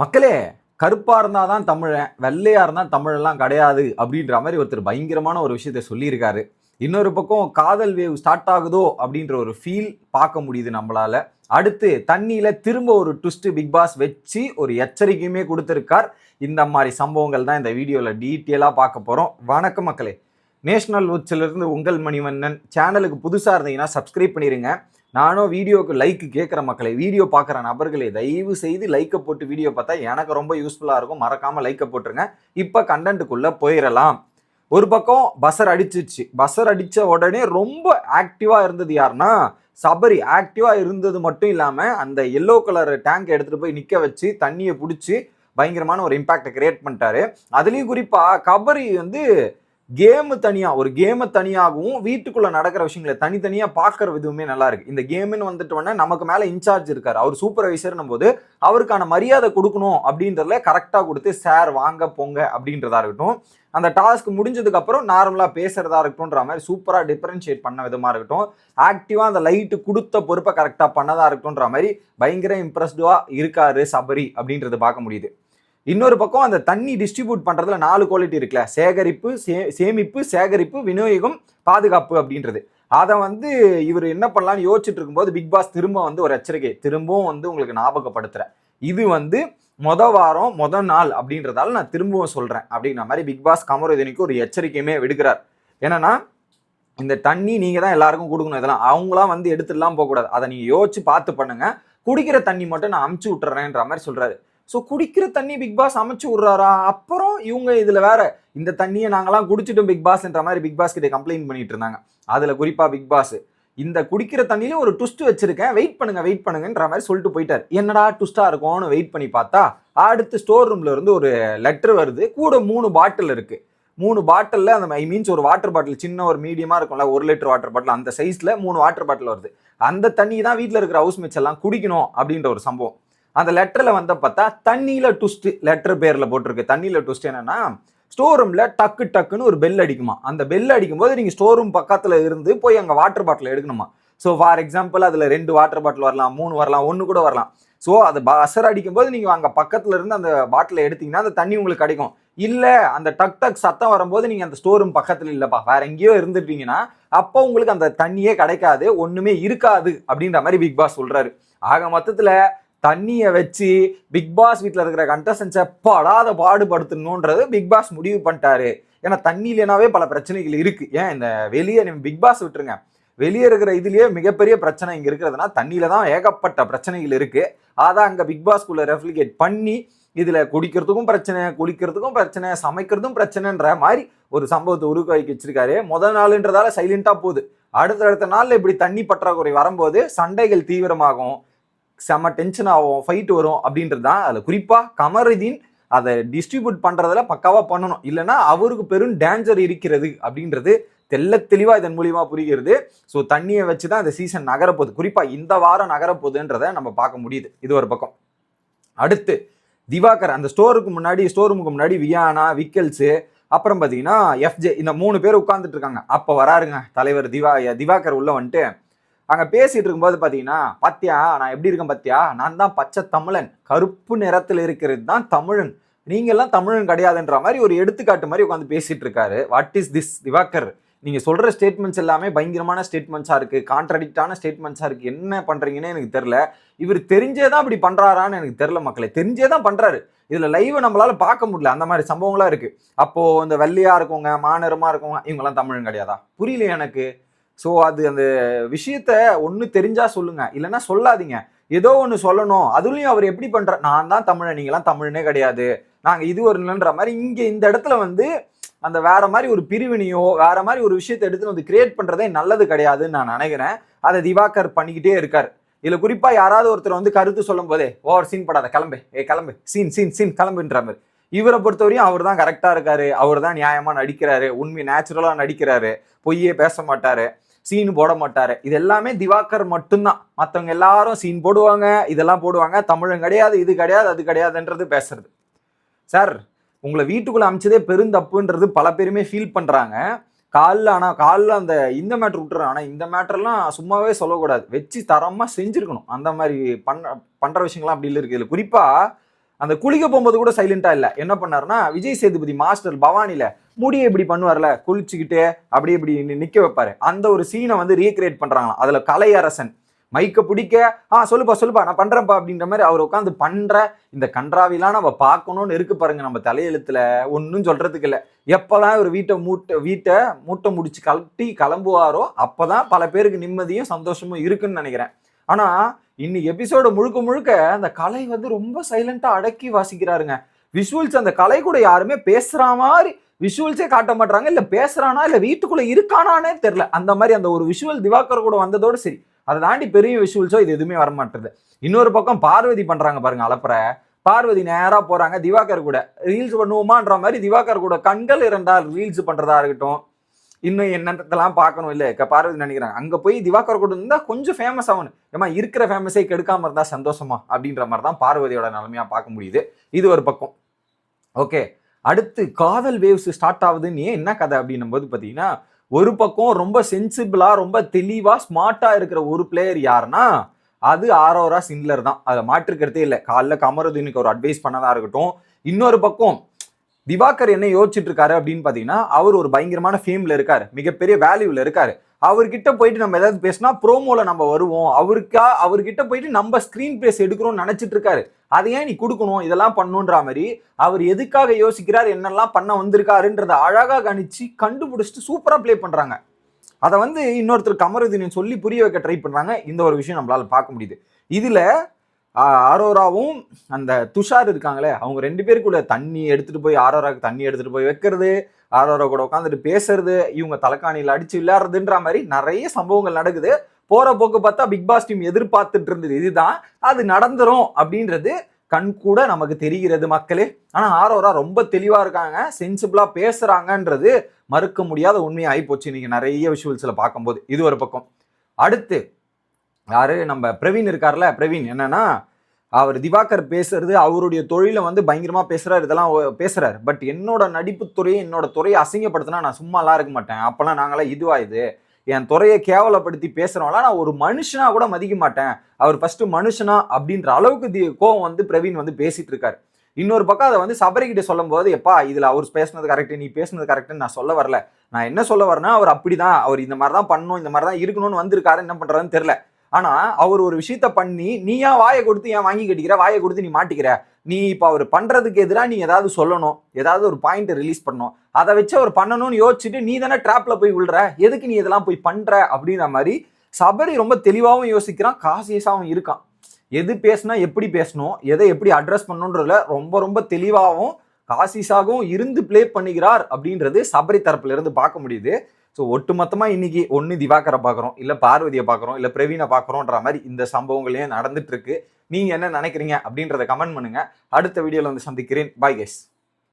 மக்களே கருப்பாக இருந்தால் தான் தமிழன் வெள்ளையாக இருந்தால் தமிழெல்லாம் கிடையாது அப்படின்ற மாதிரி ஒருத்தர் பயங்கரமான ஒரு விஷயத்த சொல்லியிருக்காரு. இன்னொரு பக்கம் காதல் வேவ் ஸ்டார்ட் ஆகுதோ அப்படின்ற ஒரு ஃபீல் பார்க்க முடியுது நம்மளால. அடுத்து தண்ணியில் திரும்ப ஒரு ட்விஸ்ட்டு பிக் பாஸ் வச்சு ஒரு எச்சரிக்கையுமே கொடுத்துருக்கார். இந்த மாதிரி சம்பவங்கள் தான் இந்த வீடியோவில் டீட்டெயிலாக பார்க்க போகிறோம் வணக்கம் மக்களே. நேஷனல் இருந்து உங்கள் மணிவண்ணன். சேனலுக்கு புதுசாக இருந்தீங்கன்னா சப்ஸ்கிரைப் பண்ணிடுங்க நானும் வீடியோக்கு லைக் கேட்குற மக்களை வீடியோ பார்க்குற நபர்களே தயவு செய்து லைக்கை போட்டு வீடியோ பார்த்தா எனக்கு ரொம்ப யூஸ்ஃபுல்லாக இருக்கும். மறக்காமல் லைக்கை போட்டுருங்க. இப்போ கண்டென்ட்டுக்குள்ளே போயிடலாம் ஒரு பக்கம் பஸ்ஸர் அடிச்சிச்சு பஸ்ஸர் அடித்த உடனே ரொம்ப ஆக்டிவாக இருந்தது யாருன்னா சபரி ஆக்டிவாக இருந்தது மட்டும் இல்லாமல் அந்த எல்லோ கலர் டேங்க் எடுத்துகிட்டு போய் நிற்க வச்சு தண்ணியை பிடிச்சி பயங்கரமான ஒரு இம்பேக்டை கிரியேட் பண்ணிட்டாரு. அதுலேயும் குறிப்பாக கபரி வந்து கேமு தனியாக ஒரு கேமை தனியாகவும் வீட்டுக்குள்ளே நடக்கிற விஷயங்களை தனித்தனியாக பார்க்குற விதமே நல்லா இருக்கு. இந்த கேமுன்னு வந்துட்டு உடனே நமக்கு மேலே இன்சார்ஜ் இருக்கார். அவர் சூப்பர்வைசர்னும் போது அவருக்கான மரியாதை கொடுக்கணும் அப்படின்றதுல கரெக்டாக கொடுத்து சார் வாங்க போங்க அப்படின்றதா இருக்கட்டும். அந்த டாஸ்க் முடிஞ்சதுக்கு அப்புறம் நார்மலாக பேசுறதா இருக்கட்டும்ன்ற மாதிரி சூப்பராக டிஃபரன்ஷியேட் பண்ண விதமாக இருக்கட்டும். ஆக்டிவாக அந்த லைட்டு கொடுத்த பொறுப்பை கரெக்டாக பண்ணதா இருக்கட்டும்ன்ற மாதிரி பயங்கர இம்ப்ரெஸ்டுவாக இருக்காரு சபரி அப்படின்றது பார்க்க முடியுது. இன்னொரு பக்கம் அந்த தண்ணி டிஸ்ட்ரிபியூட் பண்றதுல நாலு குவாலிட்டி இருக்குல்ல. சேகரிப்பு சே சேமிப்பு சேகரிப்பு விநியோகம் பாதுகாப்பு அப்படின்றது. அதை வந்து இவர் என்ன பண்ணலாம்னு யோசிச்சுட்டு இருக்கும்போது பிக் பாஸ் திரும்ப வந்து ஒரு எச்சரிக்கை திரும்பவும் வந்து உங்களுக்கு ஞாபகப்படுத்துறேன். இது வந்து மொத வாரம் மொத நாள் அப்படின்றதால நான் திரும்பவும் சொல்றேன். அப்படிங்கிற மாதிரி பிக் பாஸ் கமரோதினிக்கு ஒரு எச்சரிக்கையுமே விடுக்கிறார். என்னன்னா இந்த தண்ணி நீங்க தான் எல்லாருக்கும் கொடுக்கணும் இதெல்லாம். அவங்களாம் வந்து எடுத்துடலாம் போகக்கூடாது. அதை நீங்க யோசிச்சு பார்த்து பண்ணுங்க. குடிக்கிற தண்ணி மட்டும் நான் அமுச்சு விட்டுறேன்ற மாதிரி சொல்றாரு. ஸோ குடிக்கிற தண்ணி பிக் பாஸ் அமைச்சு விட்றாரா? அப்புறம் இவங்க இதில் வேற இந்த தண்ணியை நாங்களாம் குடிச்சிட்டோம் பிக் பாஸ்ன்ற மாதிரி பிக் பாஸ் கிட்ட கம்ப்ளைண்ட் பண்ணிட்டு இருந்தாங்க. அதில் குறிப்பாக பிக் பாஸ் இந்த குடிக்கிற தண்ணியில ஒரு ட்விஸ்ட் வச்சிருக்கேன். வெயிட் பண்ணுங்க வெயிட் பண்ணுங்கன்ற மாதிரி சொல்லிட்டு போயிட்டார். என்னடா ட்விஸ்டா இருக்கும்னு வெயிட் பண்ணி பார்த்தா அடுத்து ஸ்டோர் ரூம்ல இருந்து ஒரு லெட்டர் வருது. கூட மூணு பாட்டில் இருக்கு. மூணு பாட்டிலில் அந்த ஐ மீன்ஸ் ஒரு வாட்டர் பாட்டில் சின்ன ஒரு மீடியமாக இருக்கும்ல ஒரு லிட்டர் வாட்டர் பாட்டில் அந்த சைஸில் மூணு வாட்டர் பாட்டில் வருது. அந்த தண்ணி தான் வீட்டில் இருக்கிற ஹவுஸ் மேட்ஸ் எல்லாம் குடிக்கணும் அப்படின்ற ஒரு சம்பவம். அந்த லெட்டரில் வந்து பார்த்தா தண்ணியில் ட்விஸ்ட் லெட்டர் பேரில் போட்டிருக்கு. தண்ணியில் ட்விஸ்ட் என்னன்னா ஸ்டோர் ரூமில் டக்கு டக்குன்னு ஒரு பெல் அடிக்குமா? அந்த பெல் அடிக்கும்போது நீங்கள் ஸ்டோர் ரூம் பக்கத்தில் இருந்து போய் அங்கே வாட்டர் பாட்டில் எடுக்கணுமா? ஸோ ஃபார் எக்ஸாம்பிள் அதில் ரெண்டு வாட்டர் பாட்டில் வரலாம் மூணு வரலாம் ஒன்று கூட வரலாம். ஸோ அது பசர் அடிக்கும்போது நீங்கள் அங்கே பக்கத்தில் இருந்து அந்த பாட்டிலை எடுத்தீங்கன்னா அந்த தண்ணி உங்களுக்கு கிடைக்கும். இல்லை அந்த டக் டக் சத்தம் வரும்போது நீங்கள் அந்த ஸ்டோர் ரூம் பக்கத்தில் இல்லைப்பா. வேற எங்கேயோ இருந்துட்டீங்கன்னா அப்போ உங்களுக்கு அந்த தண்ணியே கிடைக்காது ஒன்றுமே இருக்காது அப்படின்ற மாதிரி பிக் பாஸ் சொல்கிறாரு ஆக மொத்தத்தில் தண்ணியை வச்சு பிக் பாஸ் வீட்டில் இருக்கிற கண்டஸ்டன்ஸை படாத பாடுபடுத்தணுன்றது பிக் பாஸ் முடிவு பண்ணிட்டாரு. ஏன்னா தண்ணி இல்லைனாவே பல பிரச்சனைகள் இருக்கு. ஏன் இந்த வெளியே நீங்க பிக் பாஸ் விட்டுருங்க. வெளியே இருக்கிற இதுலயே மிகப்பெரிய பிரச்சனை இங்க இருக்கிறதுனா தண்ணியில தான் ஏகப்பட்ட பிரச்சனைகள் இருக்கு. அதான் அங்க பிக் பாஸ்குள்ள ரெப்ளிகேட் பண்ணி இதுல குடிக்கிறதுக்கும் பிரச்சனை குளிக்கிறதுக்கும் பிரச்சனை சமைக்கிறதும் பிரச்சனைன்ற மாதிரி ஒரு சம்பவத்தை உருவாக்கி வச்சிருக்காரு. முதல் நாளுன்றதால சைலண்டா போகுது. அடுத்தடுத்த நாள்ல இப்படி தண்ணி பற்றாக்குறை வரும்போது சண்டைகள் தீவிரமாகும். செம டென்ஷன் ஆகும் ஃபைட் வரும் அப்படின்றது தான் அதில். குறிப்பாக கமருதீன் அதை டிஸ்ட்ரிபியூட் பண்ணுறதுல பக்காவாக பண்ணணும். இல்லைன்னா அவருக்கு பெரும் டேஞ்சர் இருக்கிறது அப்படின்றது தெல்ல தெளிவாக இதன் மூலியமாக புரிகிறது. ஸோ தண்ணியை வச்சு தான் இந்த சீசன் நகரப்போகுது. குறிப்பாக இந்த வாரம் நகரப்போகுதுன்றதை நம்ம பார்க்க முடியுது. இது ஒரு பக்கம். அடுத்து திவாகர் அந்த ஸ்டோருக்கு முன்னாடி ஸ்டோர் ரூமுக்கு முன்னாடி வியானா விக்கல்ஸு அப்புறம் பார்த்தீங்கன்னா எஃப்ஜே இந்த மூணு பேர் உட்காந்துட்டு இருக்காங்க. அப்போ வராருங்க தலைவர் திவா திவாகர் உள்ள வந்துட்டு அங்க பேசிட்டு இருக்கும்போது பாத்தீங்கன்னா பாத்தியா நான் எப்படி இருக்கேன் பாத்தியா? நான் தான் பச்சை தமிழன். கருப்பு நிறத்தில் இருக்கிறது தான் தமிழன். நீங்க எல்லாம் தமிழன் கிடையாதுன்ற மாதிரி ஒரு எடுத்துக்காட்டு மாதிரி உட்காந்து பேசிட்டு இருக்காரு. What is this Diwakar? நீங்க சொல்ற ஸ்டேட்மெண்ட்ஸ் எல்லாமே பயங்கரமான ஸ்டேட்மெண்ட்ஸா இருக்கு. கான்ட்ரடிக்டான ஸ்டேட்மெண்ட்ஸா இருக்கு. என்ன பண்றீங்கன்னு எனக்கு தெரியல. இவர் தெரிஞ்சே தான் இப்படி பண்றாரான்னு எனக்கு தெரியல மக்களே. தெரிஞ்சே தான் பண்றாரு. இதுல லைவ் நம்மளால பார்க்க முடியல. அந்த மாதிரி சம்பவங்களா இருக்கு. அப்போ இந்த வெள்ளையா இருக்கவங்க மாநிறமா இருக்கவங்க இவங்கெல்லாம் தமிழன் கிடையாதா? புரியல எனக்கு? ஸோ அது அந்த விஷயத்த ஒன்று தெரிஞ்சா சொல்லுங்க. இல்லைன்னா சொல்லாதீங்க. ஏதோ ஒன்று சொல்லணும். அதுலேயும் அவர் எப்படி பண்ணுற நான் தான் தமிழன் நீங்களாம் தமிழனே கிடையாது. நாங்கள் இது ஒரு நிலன்ற மாதிரி இங்கே இந்த இடத்துல வந்து அந்த வேற மாதிரி ஒரு பிரிவினையோ வேற மாதிரி ஒரு விஷயத்தை எடுத்துன்னு வந்து கிரியேட் பண்ணுறதே நல்லது கிடையாதுன்னு நான் நினைக்கிறேன். அதை திவாகர் பண்ணிக்கிட்டே இருக்கார். இதில் குறிப்பாக யாராவது ஒருத்தர் வந்து கருத்து சொல்லும் போதே ஓவர் சீன் படாத கிளம்பு. ஏ கிளம்பு. சீன் சீன் சீன் கிளம்புன்ற மாதிரி. இவரை பொறுத்தவரையும் அவர் தான் கரெக்டாக இருக்காரு. அவர் தான் நியாயமாக நடிக்கிறாரு. உண்மை நேச்சுரலாக நடிக்கிறாரு. பொய்யே பேச மாட்டாரு. சீன் போட மாட்டாரு. இது எல்லாமே திவாகர் மட்டும்தான். மற்றவங்க எல்லாரும் சீன் போடுவாங்க இதெல்லாம் போடுவாங்க. தமிழன் கிடையாது இது கிடையாது அது கிடையாதுன்றது பேசுறது. சார் உங்களை வீட்டுக்குள்ளே அமைச்சதே பெருந்தப்புன்றது பல பேருமே ஃபீல் பண்ணுறாங்க காலில் ஆனால் காலில் அந்த இந்த மேட்ரு விட்டுறேன் ஆனால் இந்த மேட்டர்லாம் சும்மாவே சொல்லக்கூடாது. வச்சு தரமாக செஞ்சுருக்கணும். அந்த மாதிரி பண்ண பண்ணுற விஷயங்கள்லாம் அப்படி இல்லை இருக்குது குறிப்பாக அந்த குளிக்க போகும்போது கூட சைலண்ட்டாக இல்லை. என்ன பண்ணாருன்னா விஜய் சேதுபதி மாஸ்டர் பவானியில் முடியை இப்படி பண்ணுவார்ல? குளிச்சுக்கிட்டு அப்படி இப்படி நிற்க வைப்பாரு. அந்த ஒரு சீனை வந்து ரீக்ரியேட் பண்ணுறாங்களாம் அதில் கலையரசன் மைக்கை பிடிக்க ஆ சொல்லுப்பா சொல்லுப்பா நான் பண்ணுறேன்ப்பா அப்படின்ற மாதிரி அவர் உட்காந்து பண்ணுற இந்த கன்றாவிலாம் நம்ம பார்க்கணும்னு இருக்கு பாருங்க. நம்ம தலையெழுத்தில் ஒன்றும் சொல்கிறதுக்கு இல்லை. எப்போதான் ஒரு வீட்டை மூட்டை வீட்டை மூட்டை முடிச்சு கழட்டி கிளம்புவாரோ அப்போ தான் பல பேருக்கு நிம்மதியும் சந்தோஷமும் இருக்குன்னு நினைக்கிறேன். ஆனால் இன்னைக்கு எபிசோடு முழுக்க முழுக்க அந்த கலை வந்து ரொம்ப சைலண்ட்டாக அடக்கி வாசிக்கிறாருங்க. விஷுவல்ஸ் அந்த கலை கூட யாருமே பேசுகிற மாதிரி விஷுவல்ஸே காட்ட மாட்டாங்க இல்லை பேசுகிறானா இல்லை வீட்டுக்குள்ளே இருக்கானானே தெரில. அந்த மாதிரி அந்த ஒரு விஷுவல் திவாகர் கூட வந்ததோட சரி. அதை தாண்டி பெரிய விஷுவல்ஸோ இது எதுவுமே வர மாட்டேது இன்னொரு பக்கம் பார்வதி பண்ணுறாங்க பாருங்க அலப்பற. பார்வதி நேராக போகிறாங்க திவாகர் கூட. ரீல்ஸ் பண்ணுவோமான்ற மாதிரி திவாகர் கூட கண்கள் இரண்டா ரீல்ஸ் பண்ணுறதா இருக்கட்டும். இன்னும் என்னத்தெல்லாம் பார்க்கணும் இல்லை பார்வதி நினைக்கிறாங்க. அங்கே போய் திவாகர் கூட இருந்தால் கொஞ்சம் ஃபேமஸ் ஆகணும் ஏமா இருக்கிற ஃபேமஸே கெடுக்காம இருந்தால் சந்தோஷமா? அப்படின்ற மாதிரி தான் பார்வதியோட நிலமையாக பார்க்க முடியுது. இது ஒரு பக்கம். ஓகே. அடுத்து காதல் வேவ்ஸ் ஸ்டார்ட் ஆகுதுன்னு ஏன் என்ன கதை அப்படின்னும் போது பார்த்தீங்கன்னா ஒரு பக்கம் ரொம்ப சென்சிபிளாக ரொம்ப தெளிவாக ஸ்மார்ட்டாக இருக்கிற ஒரு பிளேயர் யாருன்னா அது ஆரோரா சின்லர் தான். அதில் மாற்றுக்கிறதே இல்லை. காலைல கமருதீனுக்கு ஒரு அட்வைஸ் பண்ணதாக இருக்கட்டும். இன்னொரு பக்கம் திவாகர் என்ன யோசிச்சுட்டு இருக்காரு அப்படின்னு பார்த்தீங்கன்னா அவர் ஒரு பயங்கரமான ஃபேமில் இருக்கார். மிகப்பெரிய வேல்யூவில் இருக்கார். அவர்கிட்ட போயிட்டு நம்ம ஏதாவது பேசினா ப்ரோமோவில் நம்ம வருவோம். அவருக்கா அவர்கிட்ட போயிட்டு நம்ம ஸ்க்ரீன் பிளேஸ் எடுக்கிறோம்னு நினச்சிட்டு இருக்காரு அதை ஏன் நீ கொடுக்கணும்? இதெல்லாம் பண்ணுன்ற மாதிரி அவர் எதுக்காக யோசிக்கிறார்? என்னெல்லாம் பண்ண வந்திருக்காருன்றத அழகாக கணிச்சு கண்டுபிடிச்சிட்டு சூப்பராக ப்ளே பண்ணுறாங்க அதை வந்து இன்னொருத்தர் கமருதீன் சொல்லி புரிய வைக்க ட்ரை பண்ணுறாங்க இந்த ஒரு விஷயம் நம்மளால் பார்க்க முடியுது. இதில் ஆரோராவும் அந்த துஷார் இருக்காங்களே அவங்க ரெண்டு பேருக்குள்ள தண்ணி எடுத்துகிட்டு போய் ஆரோராவுக்கு தண்ணி எடுத்துகிட்டு போய் வைக்கிறது ஆரோரா கூட உட்காந்துட்டு பேசுறது இவங்க தலைக்காணியில் அடித்து விளையாடுறதுன்ற மாதிரி நிறைய சம்பவங்கள் நடக்குது. போற போக்கு பார்த்தா பிக் பாஸ் டீம் எதிர்பார்த்துட்டு இருந்தது. இதுதான். அது நடந்துரும் அப்படின்றது கண் கூட நமக்கு தெரிகிறது மக்களே. ஆனால் ஆரோரா ரொம்ப தெளிவாக இருக்காங்க. சென்சிபிளாக பேசுகிறாங்கன்றது மறுக்க முடியாத உண்மையாகி போச்சு. நீங்கள் நிறைய விஷுவல்ஸில் பார்க்கும்போது. இது ஒரு பக்கம். அடுத்து யாரு? நம்ம பிரவீன் இருக்கார்ல. பிரவீன் என்னன்னா அவர் திவாகர் பேசுறது அவருடைய தொழிலை வந்து பயங்கரமாக பேசுகிறார் இதெல்லாம் பேசுகிறார் பட் என்னோட நடிப்பு துறையை என்னோட துறையை அசிங்கப்படுத்தினா நான் சும்மாலாம் இருக்க மாட்டேன். அப்போல்லாம் நாங்களாம் இதுவா இது? என் துறையை கேவலப்படுத்தி பேசுகிறவங்களாம் நான் ஒரு மனுஷனா கூட மதிக்க மாட்டேன். அவர் ஃபஸ்ட்டு மனுஷனா அப்படின்ற அளவுக்கு தி- கோவம் வந்து பிரவீன் வந்து பேசிகிட்டு இருக்காரு. இன்னொரு பக்கம் அதை வந்து சபரிக்கிட்ட சொல்லும் போது எப்பா இதில் அவர் பேசுனது கரெக்டு நீ பேசுனது கரெக்டுன்னு நான் சொல்ல வரல. நான் என்ன சொல்ல வரேன்னா அவர் அப்படிதான் அவர் இந்த மாதிரி தான் பண்ணணும் இந்த மாதிரி தான் இருக்கணும்னு வந்திருக்காரு. என்ன பண்றாருன்னு தெரில ஆனா அவர் ஒரு விஷயத்த பண்ணி நீ ஏன் வாயை கொடுத்து ஏன் வாங்கி கட்டிக்கிற? வாயை கொடுத்து நீ மாட்டிக்கிற? நீ இப்போ அவர் பண்றதுக்கு எதிராக நீ ஏதாவது சொல்லணும். ஏதாவது ஒரு பாயிண்ட் ரிலீஸ் பண்ணணும். அதை வச்சு அவர் பண்ணணும்னு யோசிச்சுட்டு நீ தானே ட்ராப்ல போய் விழுற? எதுக்கு நீ இதெல்லாம் போய் பண்ற? அப்படின்ற மாதிரி சபரி ரொம்ப தெளிவாகவும் யோசிக்கிறான். காசியஸாகவும் இருக்கான். எது பேசினா எப்படி பேசணும்? எதை எப்படி அட்ரஸ் பண்ணணுன்றதுல ரொம்ப ரொம்ப தெளிவாகவும் காசிஸாகவும் இருந்து ப்ளே பண்ணிக்கிறார் அப்படின்றது சபரி தரப்புல இருந்து பார்க்க முடியுது. ஸோ ஒட்டுமொத்தமாக இன்னைக்கு ஒன்று திவாகரை பார்க்குறோம் இல்லை பார்வதியை பார்க்குறோம் இல்லை பிரவீனை பார்க்குறோன்ற மாதிரி இந்த சம்பவங்களையும் நடந்துட்டு இருக்கு. நீங்கள் என்ன நினைக்கிறீங்க அப்படின்றத கமெண்ட் பண்ணுங்க. அடுத்த வீடியோல வந்து சந்திக்கிறேன். பாய் கேஸ்